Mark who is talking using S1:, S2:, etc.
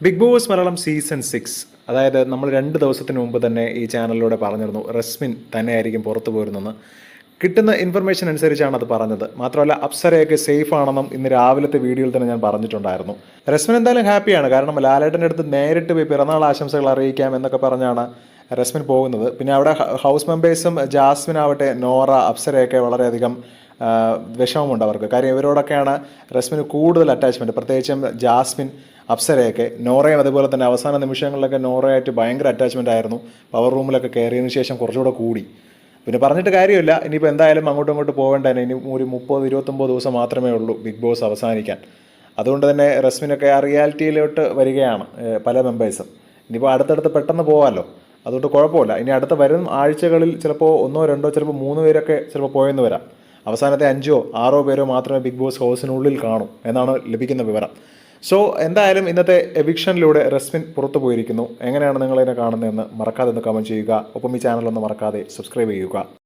S1: Big boss Malayalam season six അതായത് നമ്മൾ രണ്ട് ദിവസത്തിന് മുമ്പ് തന്നെ ഈ ചാനലിലൂടെ പറഞ്ഞിരുന്നു റസ്മിൻ തന്നെയായിരിക്കും പുറത്തു പോരുന്നെന്ന് കിട്ടുന്ന ഇൻഫർമേഷൻ അനുസരിച്ചാണ് അത് പറഞ്ഞത്. മാത്രമല്ല അപ്സരയൊക്കെ സേഫ് ആണെന്നും ഇന്ന് രാവിലത്തെ വീഡിയോയിൽ തന്നെ ഞാൻ പറഞ്ഞിട്ടുണ്ടായിരുന്നു. രസ്മൻ എന്തായാലും ഹാപ്പിയാണ് കാരണം ലാലേട്ടന്റെ അടുത്ത് നേരിട്ട് പോയി പിറന്നാൾ ആശംസകൾ അറിയിക്കാം എന്നൊക്കെ പറഞ്ഞാണ് രസ്മിൻ പോകുന്നത്. പിന്നെ അവിടെ ഹൗസ് മെമ്പേഴ്സും ജാസ്മിൻ ആവട്ടെ നോറ അപ്സരയൊക്കെ വളരെയധികം വിഷമമുണ്ട് അവർക്ക്. കാര്യം ഇവരോടൊക്കെയാണ് റസ്മിന് കൂടുതൽ അറ്റാച്ച്മെന്റ് പ്രത്യേകിച്ചും ജാസ്മിൻ അപ്സരയൊക്കെ. നോറയും അതുപോലെ തന്നെ അവസാന നിമിഷങ്ങളിലൊക്കെ നോറയായിട്ട് ഭയങ്കര അറ്റാച്ച്മെന്റ് ആയിരുന്നു. പവർ റൂമിലൊക്കെ കയറിയതിന് ശേഷം കുറച്ചുകൂടെ കൂടി. പിന്നെ പറഞ്ഞിട്ട് കാര്യമില്ല. ഇനിയിപ്പോൾ എന്തായാലും അങ്ങോട്ടും ഇങ്ങോട്ട് പോകേണ്ടതിന് ഇനി ഒരു മുപ്പത് ഇരുപത്തൊമ്പത് ദിവസം മാത്രമേ ഉള്ളൂ ബിഗ് ബോസ് അവസാനിക്കാൻ. അതുകൊണ്ട് തന്നെ റസ്മിനൊക്കെ ആ റിയാലിറ്റിയിലോട്ട് വരികയാണ് പല മെമ്പേഴ്സും. ഇനിയിപ്പോൾ അടുത്തടുത്ത് പെട്ടെന്ന് പോകാമല്ലോ അതുകൊണ്ട് കുഴപ്പമില്ല. ഇനി അടുത്ത വരും ആഴ്ചകളിൽ ചിലപ്പോൾ ഒന്നോ രണ്ടോ ചിലപ്പോൾ മൂന്ന് പേരൊക്കെ ചിലപ്പോൾ പോയെന്ന് വരാം. അവസാനത്തെ അഞ്ചോ ആറോ പേരോ മാത്രമേ ബിഗ് ബോസ് ഹൗസിനുള്ളിൽ കാണൂ എന്നാണ് ലഭിക്കുന്ന വിവരം. സോ എന്തായാലും ഇന്നത്തെ എവിക്ഷനിലൂടെ റസ്മിൻ പുറത്തു പോയിരിക്കുന്നു. എങ്ങനെയാണ് നിങ്ങളതിനെ കാണുന്നതെന്ന് മറക്കാതെ ഒന്ന് കമന്റ് ചെയ്യുക. ഒപ്പം ഈ ചാനൽ ഒന്ന് മറക്കാതെ സബ്സ്ക്രൈബ് ചെയ്യുക.